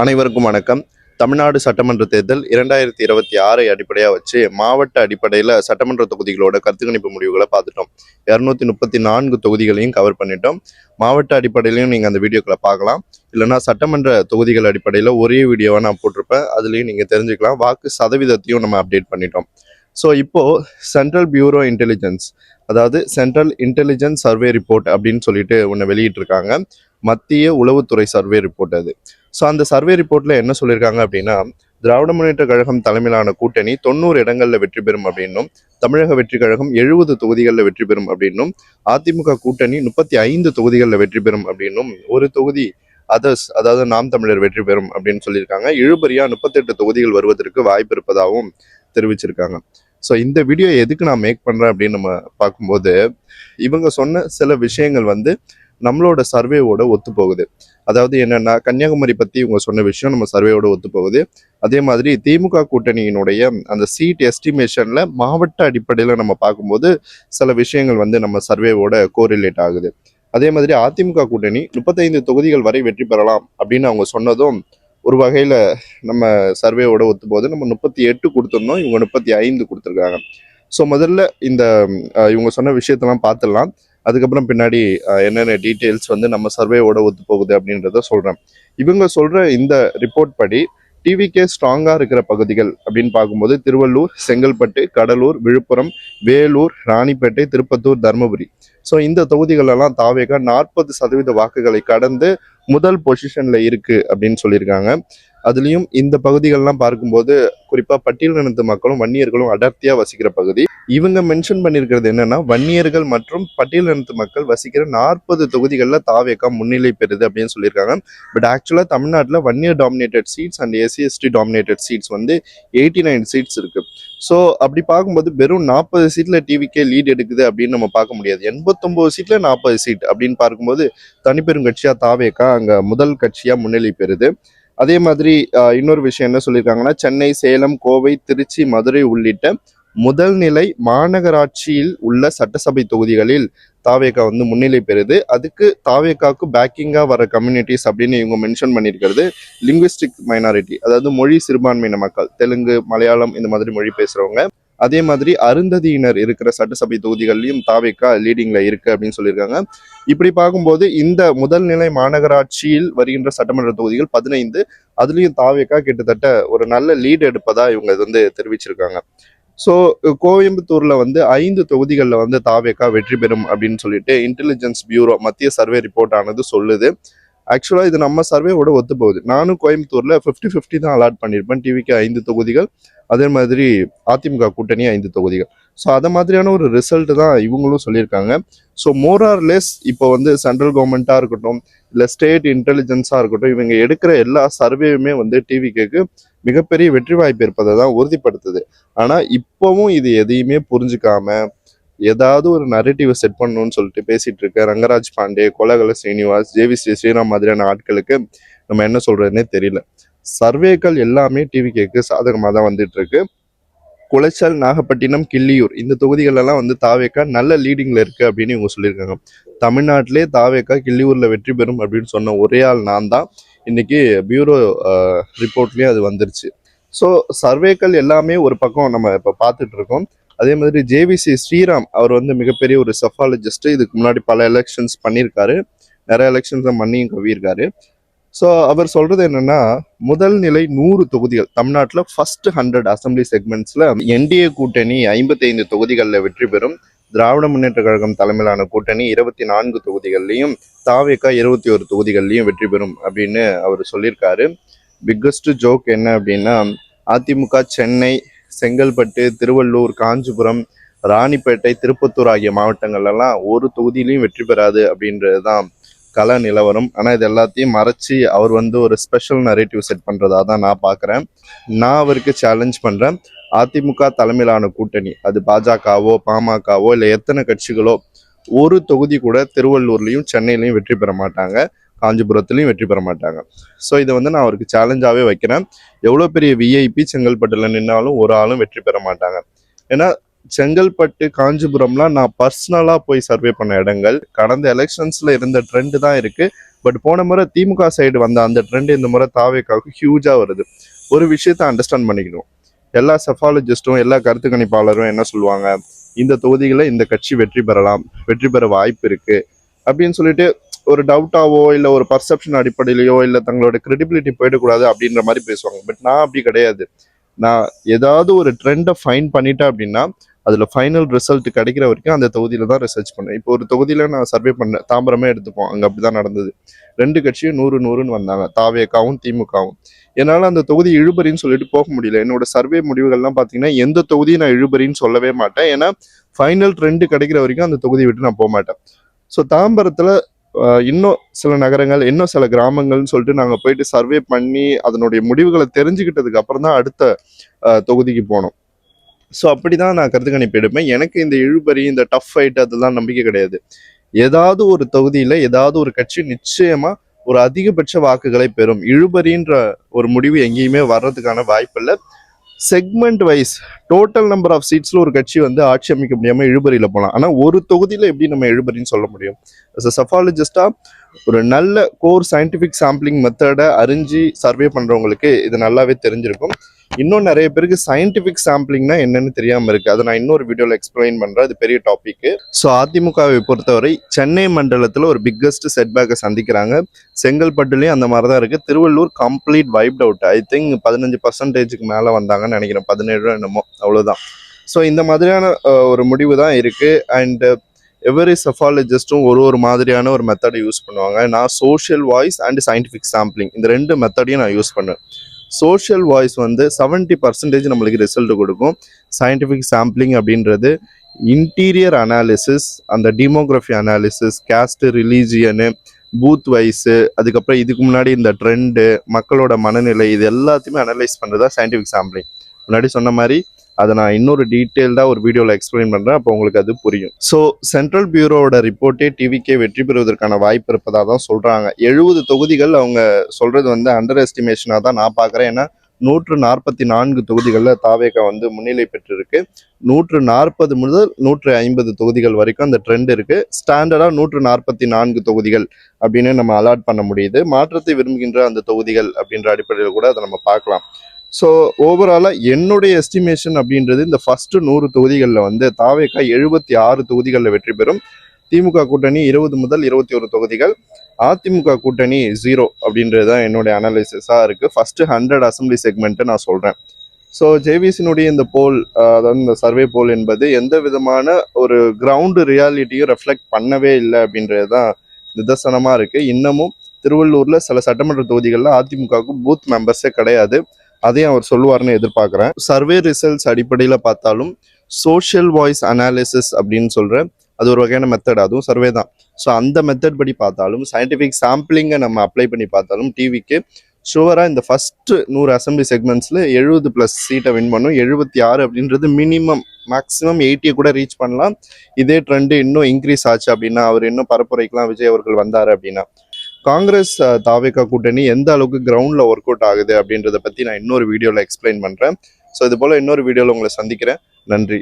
அனைவருக்கும் வணக்கம். தமிழ்நாடு சட்டமன்ற தேர்தல் இரண்டாயிரத்தி இருபத்தி ஆறை அடிப்படையாக வச்சு மாவட்ட அடிப்படையில் சட்டமன்ற தொகுதிகளோட கருத்துக்கணிப்பு முடிவுகளை பார்த்துட்டோம். இரநூத்தி முப்பத்தி நான்கு தொகுதிகளையும் கவர் பண்ணிட்டோம். மாவட்ட அடிப்படையிலையும் நீங்கள் அந்த வீடியோக்களை பார்க்கலாம். இல்லைன்னா சட்டமன்ற தொகுதிகள் அடிப்படையில் ஒரே வீடியோவாக நான் போட்டிருப்பேன். அதுலேயும் நீங்கள் தெரிஞ்சுக்கலாம். வாக்கு சதவீதத்தையும் நம்ம அப்டேட் பண்ணிட்டோம். ஸோ இப்போது சென்ட்ரல் பியூரோ இன்டெலிஜென்ஸ் அதாவது சென்ட்ரல் இன்டெலிஜென்ஸ் சர்வே ரிப்போர்ட் அப்படின்னு சொல்லிட்டு ஒன்று வெளியிட்டிருக்காங்க. மத்திய உளவுத்துறை சர்வே ரிப்போர்ட் அது. ஸோ அந்த சர்வே ரிப்போர்ட்டில் என்ன சொல்லியிருக்காங்க அப்படின்னா திராவிட முன்னேற்ற கழகம் தலைமையிலான கூட்டணி தொண்ணூறு இடங்களில் வெற்றி பெறும் அப்படின்னும் தமிழக வெற்றி கழகம் எழுபது தொகுதிகளில் வெற்றி பெறும் அப்படின்னும் அதிமுக கூட்டணி முப்பத்தி ஐந்து தொகுதிகளில் வெற்றி பெறும் அப்படின்னும் ஒரு தொகுதி அதர்ஸ் அதாவது நாம் தமிழர் வெற்றி பெறும் அப்படின்னு சொல்லியிருக்காங்க. இழுபறியா முப்பத்தெட்டு தொகுதிகள் வருவதற்கு வாய்ப்பு இருப்பதாகவும் தெரிவிச்சிருக்காங்க. ஸோ இந்த வீடியோ எதுக்கு நான் மேக் பண்ணுறேன் அப்படின்னு நம்ம பார்க்கும்போது இவங்க சொன்ன சில விஷயங்கள் வந்து நம்மளோட சர்வேவோட ஒத்து போகுது அதாவது என்னன்னா கன்னியாகுமரி பத்தி இவங்க சொன்ன விஷயம் நம்ம சர்வேயோட ஒத்து போகுது அதே மாதிரி திமுக கூட்டணியினுடைய அந்த சீட் எஸ்டிமேஷன்ல மாவட்ட அடிப்படையில் நம்ம பார்க்கும்போது சில விஷயங்கள் வந்து நம்ம சர்வேவோட கோரிலேட் ஆகுது. அதே மாதிரி அதிமுக கூட்டணி முப்பத்தைந்து தொகுதிகள் வரை வெற்றி பெறலாம் அப்படின்னு அவங்க சொன்னதும் ஒரு வகையில் நம்ம சர்வேவோட ஒத்து போகுது நம்ம முப்பத்தி எட்டு கொடுத்துருந்தோம் இவங்க முப்பத்தி ஐந்து கொடுத்துருக்காங்க. ஸோ முதல்ல இந்த இவங்க சொன்ன விஷயத்தெல்லாம் பார்த்துடலாம். அதுக்கப்புறம் பின்னாடி என்னென்ன டீட்டெயில்ஸ் வந்து நம்ம சர்வேவோட ஒத்து போகுது அப்படின்றத சொல்கிறேன் இவங்க சொல்கிற இந்த ரிப்போர்ட் படி டிவிகே ஸ்ட்ராங்காக இருக்கிற பகுதிகள் அப்படின்னு பார்க்கும்போது திருவள்ளூர் செங்கல்பட்டு கடலூர் விழுப்புரம் வேலூர் ராணிப்பேட்டை திருப்பத்தூர் தருமபுரி. ஸோ இந்த தொகுதிகளெல்லாம் தாவேகா நாற்பது சதவீத வாக்குகளை கடந்து முதல் பொசிஷன்ல இருக்கு அப்படின்னு சொல்லியிருக்காங்க. அதுலயும் இந்த பகுதிகள்லாம் பார்க்கும்போது குறிப்பா பட்டியலினத்து மக்களும் வன்னியர்களும் அடர்த்தியா வசிக்கிற பகுதி. இவங்க மென்ஷன் பண்ணியிருக்கிறது என்னென்னா வன்னியர்கள் மற்றும் பட்டியலினத்து மக்கள் வசிக்கிற நாற்பது தொகுதிகளில் தாவேக்கா முன்னிலை பெறுது அப்படின்னு சொல்லியிருக்காங்க. பட் ஆக்சுவலாக தமிழ்நாட்டில் Vanniyar dominated seats and SC ST dominated seats வந்து எயிட்டி நைன் சீட்ஸ் இருக்கு. ஸோ அப்படி பார்க்கும்போது வெறும் நாற்பது சீட்ல டிவிக்கே லீட் எடுக்குது அப்படின்னு நம்ம பார்க்க முடியாது. எண்பத்தொம்போது சீட்ல நாற்பது சீட் அப்படின்னு பார்க்கும்போது தனிப்பெரும் கட்சியாக தாவேக்கா அங்க முதல் கட்சியா முன்னிலை பெறுது. அதே மாதிரி இன்னொரு விஷயம் என்ன சொல்லியிருக்காங்கன்னா சென்னை சேலம் கோவை திருச்சி மதுரை உள்ளிட்ட முதல் நிலை மாநகராட்சியில் உள்ள சட்டசபை தொகுதிகளில் தாவேகா வந்து முன்னிலை பெறுது. அதுக்கு தாவேகாக்கு பேக்கிங்காக வர கம்யூனிட்டிஸ் அப்படின்னு இவங்க மென்ஷன் பண்ணியிருக்கிறது லிங்குவிஸ்டிக் மைனாரிட்டி அதாவது மொழி சிறுபான்மையின மக்கள் தெலுங்கு மலையாளம் இந்த மாதிரி மொழி பேசுகிறவங்க அதே மாதிரி அருந்ததியினர் இருக்கிற சட்டசபை தொகுதிகள்லையும் தாவேக்கா லீடிங்ல இருக்கு அப்படின்னு சொல்லியிருக்காங்க. இப்படி பார்க்கும்போது இந்த முதல் நிலை மாநகராட்சியில் வருகின்ற சட்டமன்ற தொகுதிகள் பதினைந்து அதுலயும் தாவேக்கா கிட்டத்தட்ட ஒரு நல்ல லீடு எடுப்பதா இவங்க இது வந்து தெரிவிச்சிருக்காங்க. ஸோ கோயம்புத்தூர்ல வந்து ஐந்து தொகுதிகளில் வந்து தாவேக்கா வெற்றி பெறும் அப்படின்னு சொல்லிட்டு இன்டெலிஜென்ஸ் பியூரோ மத்திய சர்வே ரிப்போர்ட் ஆனது சொல்லுது. ஆக்சுவலாக இது நம்ம சர்வேவோட ஒத்து போகுது நானும் கோயம்புத்தூரில் ஃபிஃப்டி ஃபிஃப்டி தான் அலாட் பண்ணியிருப்பேன் டிவிக்கு ஐந்து தொகுதிகள். அதே மாதிரி அதிமுக கூட்டணி ஐந்து தொகுதிகள். ஸோ அதை மாதிரியான ஒரு ரிசல்ட் தான் இவங்களும் சொல்லியிருக்காங்க. ஸோ மோரார் லெஸ் இப்போ வந்து சென்ட்ரல் கவர்மெண்ட்டாக இருக்கட்டும் இல்லை ஸ்டேட் இன்டெலிஜென்ஸாக இருக்கட்டும் இவங்க எடுக்கிற எல்லா சர்வேயுமே வந்து டிவிக்கு மிகப்பெரிய வெற்றி வாய்ப்பு இருப்பதை தான் உறுதிப்படுத்துது. ஆனால் இப்போவும் இது எதையுமே புரிஞ்சுக்காம ஏதாவது ஒரு நரேட்டிவை செட் பண்ணணும்னு சொல்லிட்டு பேசிகிட்டு இருக்க ரங்கராஜ் பாண்டே கொலகல ஸ்ரீனிவாஸ் ஜேவி ஸ்ரீ ஸ்ரீராம் மாதிரியான ஆட்களுக்கு நம்ம என்ன சொல்கிறதுனே தெரியல. சர்வேக்கள் எல்லாமே டிவிகேக்கு சாதகமாக தான் வந்துட்டுருக்கு குளச்சல் நாகப்பட்டினம் கிள்ளியூர் இந்த தொகுதிகளெல்லாம் வந்து தாவேக்கா நல்ல லீடிங்கில் இருக்குது அப்படின்னு இவங்க சொல்லியிருக்காங்க. தமிழ்நாட்டிலே தாவேக்கா கிள்ளியூரில் வெற்றி பெறும் அப்படின்னு சொன்ன ஒரே ஆள் நான் தான் இன்றைக்கி பியூரோ ரிப்போர்ட்லேயும் அது வந்துருச்சு. ஸோ சர்வேக்கள் எல்லாமே ஒரு பக்கம் நம்ம இப்போ பார்த்துட்ருக்கோம் அதே மாதிரி ஜேவிசி ஸ்ரீராம் அவர் வந்து மிகப்பெரிய ஒரு செஃபாலஜிஸ்ட் இதுக்கு முன்னாடி பல எலெக்ஷன்ஸ் பண்ணியிருக்காரு. நிறைய எலெக்ஷன்ஸ் பண்ணியும் கவியிருக்காரு ஸோ அவர் சொல்றது என்னன்னா முதல் நிலை நூறு தொகுதிகள். தமிழ்நாட்டில் ஃபர்ஸ்ட் ஹண்ட்ரட் அசம்பிளி செக்மெண்ட்ஸ்ல என்டிஏ கூட்டணி ஐம்பத்தைந்து தொகுதிகளில் வெற்றி பெறும். திராவிட முன்னேற்ற கழகம் தலைமையிலான கூட்டணி இருபத்தி நான்கு தொகுதிகள்லையும் தாவேக்கா இருபத்தி ஒரு தொகுதிகள்லையும் வெற்றி பெறும் அப்படின்னு அவர் சொல்லியிருக்காரு. பிக்கஸ்ட் ஜோக் என்ன அப்படின்னா அதிமுக சென்னை செங்கல்பட்டு திருவள்ளூர் காஞ்சிபுரம் ராணிப்பேட்டை திருப்பத்தூர் ஆகிய மாவட்டங்கள்லாம் ஒரு தொகுதியிலையும் வெற்றி பெறாது அப்படின்றது தான் கல நிலவரம். ஆனால் இது எல்லாத்தையும் மறைச்சி அவர் வந்து ஒரு ஸ்பெஷல் நரேட்டிவ் செட் பண்ணுறதா தான் நான் பார்க்குறேன் நான் அவருக்கு சேலஞ்ச் பண்ணுறேன் அதிமுக தலைமையிலான கூட்டணி அது பாஜகவோ பாமகவோ இல்லை எத்தனை கட்சிகளோ ஒரு தொகுதி கூட திருவள்ளூர்லேயும் சென்னையிலையும் வெற்றி பெற மாட்டாங்க. காஞ்சிபுரத்துலையும் வெற்றி பெற மாட்டாங்க. ஸோ இதை வந்து நான் அவருக்கு சேலஞ்சாகவே வைக்கிறேன். எவ்வளோ பெரிய விஐபி செங்கல்பட்டில் நின்னாலும் ஒரு ஆளும் வெற்றி பெற மாட்டாங்க. ஏன்னா செங்கல்பட்டு காஞ்சிபுரம்லாம் நான் பர்சனலாக போய் சர்வே பண்ண இடங்கள் கடந்த எலெக்ஷன்ஸில் இருந்த ட்ரெண்டு தான் இருக்குது பட் போன முறை திமுக சைடு வந்த அந்த ட்ரெண்ட் இந்த முறை தாவேக்காவுக்கு ஹியூஜாக வருது. ஒரு விஷயத்தை அண்டர்ஸ்டாண்ட் பண்ணிக்கணும். எல்லா செஃபாலஜிஸ்ட்டும் எல்லா கருத்து கணிப்பாளரும் என்ன சொல்லுவாங்க? இந்த தொகுதிகளை இந்த கட்சி வெற்றி பெறலாம் வெற்றி பெற வாய்ப்பு இருக்குது அப்படின்னு சொல்லிட்டு ஒரு டவுட்டாவோ இல்லை ஒரு பர்செப்ஷன் அடிப்படையிலையோ இல்லை தங்களோட கிரெடிபிலிட்டி போயிடக்கூடாது அப்படின்ற மாதிரி பேசுவாங்க. பட் நான் அப்படி கிடையாது. நான் ஏதாவது ஒரு ட்ரெண்டை ஃபைன் பண்ணிட்டேன் அப்படின்னா அதில் ஃபைனல் ரிசல்ட் கிடைக்கிற வரைக்கும் அந்த தொகுதியில் தான் ரிசர்ச் பண்ணேன் இப்போ ஒரு தொகுதியில் நான் சர்வே பண்ணேன் தாம்பரமே எடுத்துப்போம். அங்கே அப்படி தான் நடந்தது. ரெண்டு கட்சியும் நூறு நூறுன்னு வந்தாங்க. தாவேக்காவும் திமுகவும். என்னால் அந்த தொகுதி இழுபறின்னு சொல்லிட்டு போக முடியல. என்னோட சர்வே முடிவுகள்லாம் பார்த்தீங்கன்னா எந்த தொகுதியும் நான் இழுபறின்னு சொல்லவே மாட்டேன். ஏன்னா ஃபைனல் ட்ரெண்டு கிடைக்கிற வரைக்கும் அந்த தொகுதியை விட்டு நான் போக மாட்டேன். ஸோ தாம்பரத்தில் இன்னும் சில நகரங்கள் இன்னும் சில கிராமங்கள்னு சொல்லிட்டு நாங்கள் போயிட்டு சர்வே பண்ணி அதனுடைய முடிவுகளை தெரிஞ்சுக்கிட்டதுக்கு அப்புறம் தான் அடுத்த தொகுதிக்கு போனோம். ஸோ அப்படி தான் நான் கருத்து கணிப்பு எடுப்பேன். எனக்கு இந்த இழுபறி இந்த டஃப் ஃபைட் அதெல்லாம் நம்பிக்கை கிடையாது. ஏதாவது ஒரு தொகுதியில் ஏதாவது ஒரு கட்சி நிச்சயமாக ஒரு அதிகபட்ச வாக்குகளை பெறும். இழுபறின்ற ஒரு முடிவு எங்கேயுமே வர்றதுக்கான வாய்ப்பு இல்லை segment wise total number of சீட்ஸ்ல ஒரு கட்சி வந்து ஆட்சி அமைக்க முடியாம இழுபறியில் போகலாம் ஆனா ஒரு தொகுதியில் எப்படி நம்ம இழுபறின்னு சொல்ல முடியும்? சஃபாலஜிஸ்டா ஒரு நல்ல கோர் சயின்டிபிக் சாம்பிளிங் மெத்தடை அறிஞ்சு சர்வே பண்றவங்களுக்கு இது நல்லாவே தெரிஞ்சிருக்கும். இன்னும் நிறைய பேருக்கு சயின்டிபிக் சாம்பிளிங்னா என்னன்னு தெரியாம இருக்கு. அதை நான் இன்னொரு வீடியோல எக்ஸ்பிளைன் பண்றேன். அது பெரிய டாபிக் ஸோ அதிமுகவை பொறுத்தவரை சென்னை மண்டலத்துல ஒரு பிக்கஸ்ட் செட்பேக்கை சந்திக்கிறாங்க. செங்கல்பட்டுலயும் அந்த மாதிரி தான் இருக்கு. Tiruvallur complete wiped out I think பதினஞ்சு பர்சன்டேஜுக்கு மேல வந்தாங்கன்னு நினைக்கிறேன். பதினேழு என்னமோ. அவ்வளவுதான். ஸோ இந்த மாதிரியான ஒரு முடிவு தான் இருக்கு அண்ட் எவரி செஃபாலஜிஸ்ட்டும் ஒரு ஒரு மாதிரியான ஒரு மெத்தடை யூஸ் பண்ணுவாங்க. நான் social voice and scientific sampling இந்த ரெண்டு மெத்தடையும் நான் யூஸ் பண்ணுவேன். சோஷியல் வாய்ஸ் வந்து செவன்ட்டி பர்சன்டேஜ் நம்மளுக்கு ரிசல்ட் கொடுக்கும். சயின்டிஃபிக் சாம்பிளிங் அப்படின்றது இன்டீரியர் அனாலிசிஸ் அந்த demography analysis caste religion booth wise அதுக்கப்புறம் இதுக்கு முன்னாடி இந்த ட்ரெண்டு மக்களோட மனநிலை இது எல்லாத்தையுமே அனலைஸ் பண்ணுறது தான் சயின்டிஃபிக் சாம்பிளிங் முன்னாடி சொன்ன மாதிரி அதை நான் இன்னொரு டீட்டெயில்டாக ஒரு வீடியோவில் எக்ஸ்பிளைன் பண்ணுறேன் அப்போ உங்களுக்கு அது புரியும். ஸோ சென்ட்ரல் பியூரோட ரிப்போர்ட்டே டிவிக்கே வெற்றி பெறுவதற்கான வாய்ப்பு இருப்பதாக தான் சொல்கிறாங்க எழுபது தொகுதிகள் அவங்க சொல்கிறது வந்து அண்டர் எஸ்டிமேஷனாக தான் நான் பார்க்குறேன். ஏன்னா நூற்று நாற்பத்தி நான்கு தொகுதிகளில் தாவேகா வந்து முன்னிலை பெற்றிருக்கு. நூற்று நாற்பது முதல் நூற்று ஐம்பது தொகுதிகள் வரைக்கும் அந்த ட்ரெண்ட் இருக்குது ஸ்டாண்டர்டாக நூற்று நாற்பத்தி நான்கு தொகுதிகள் அப்படின்னு நம்ம அலாட் பண்ண முடியுது. மாற்றத்தை விரும்புகின்ற அந்த தொகுதிகள் அப்படின்ற அடிப்படையில் கூட அதை நம்ம பார்க்கலாம். ஸோ ஓவராலாக என்னுடைய எஸ்டிமேஷன் அப்படின்றது இந்த ஃபஸ்ட்டு நூறு தொகுதிகளில் வந்து தாவேக்கா எழுபத்தி ஆறு தொகுதிகளில் வெற்றி பெறும். திமுக கூட்டணி இருபது முதல் இருபத்தி ஒரு தொகுதிகள். அதிமுக கூட்டணி ஜீரோ அப்படின்றது தான் என்னுடைய அனாலிசிஸாக இருக்குது ஃபஸ்ட்டு ஹண்ட்ரட் அசம்பிளி செக்மெண்ட்டு நான் சொல்கிறேன் ஸோ ஜேவிசினுடைய இந்த போல் அதாவது இந்த சர்வே போல் என்பது எந்த விதமான ஒரு கிரவுண்டு ரியாலிட்டியும் ரெஃப்ளெக்ட் பண்ணவே இல்லை அப்படின்றது தான் நிதர்சனமாக இருக்குது இன்னமும் திருவள்ளூரில் சில சட்டமன்ற தொகுதிகளில் அதிமுகவுக்கு பூத் மெம்பர்ஸே கிடையாது. அதையும் அவர் சொல்லுவார்னு எதிர்பார்க்குறேன். சர்வே ரிசல்ட்ஸ் அடிப்படையில் பார்த்தாலும் சோஷியல் வாய்ஸ் அனாலிசிஸ் அப்படின்னு சொல்கிறேன் அது ஒரு வகையான மெத்தட் அதுவும் சர்வே தான். ஸோ அந்த மெத்தட் படி பார்த்தாலும் சயின்டிஃபிக் சாம்பிளிங்கை நம்ம அப்ளை பண்ணி பார்த்தாலும் டிவிக்கு ஷுவராக இந்த ஃபர்ஸ்ட் நூறு அசம்பிளி செக்மெண்ட்ஸில் எழுபது ப்ளஸ் சீட்டை வின் பண்ணும். எழுபத்தி ஆறு அப்படின்றது மினிமம் மேக்ஸிமம் எயிட்டியை கூட ரீச் பண்ணலாம். இதே ட்ரெண்டு இன்னும் இன்க்ரீஸ் ஆச்சு அப்படின்னா அவர் இன்னும் பரப்புரைக்கெலாம் விஜய் அவர்கள் வந்தார் அப்படின்னா. காங்கிரஸ் தாவேகா கூட்டணி எந்த அளவுக்கு கிரவுண்டில் ஒர்க் அவுட் ஆகுது அப்படின்றத பற்றி நான் இன்னொரு வீடியோவில் எக்ஸ்பிளைன் பண்ணுறேன் ஸோ இது போல் இன்னொரு வீடியோவில் உங்களை சந்திக்கிறேன். நன்றி.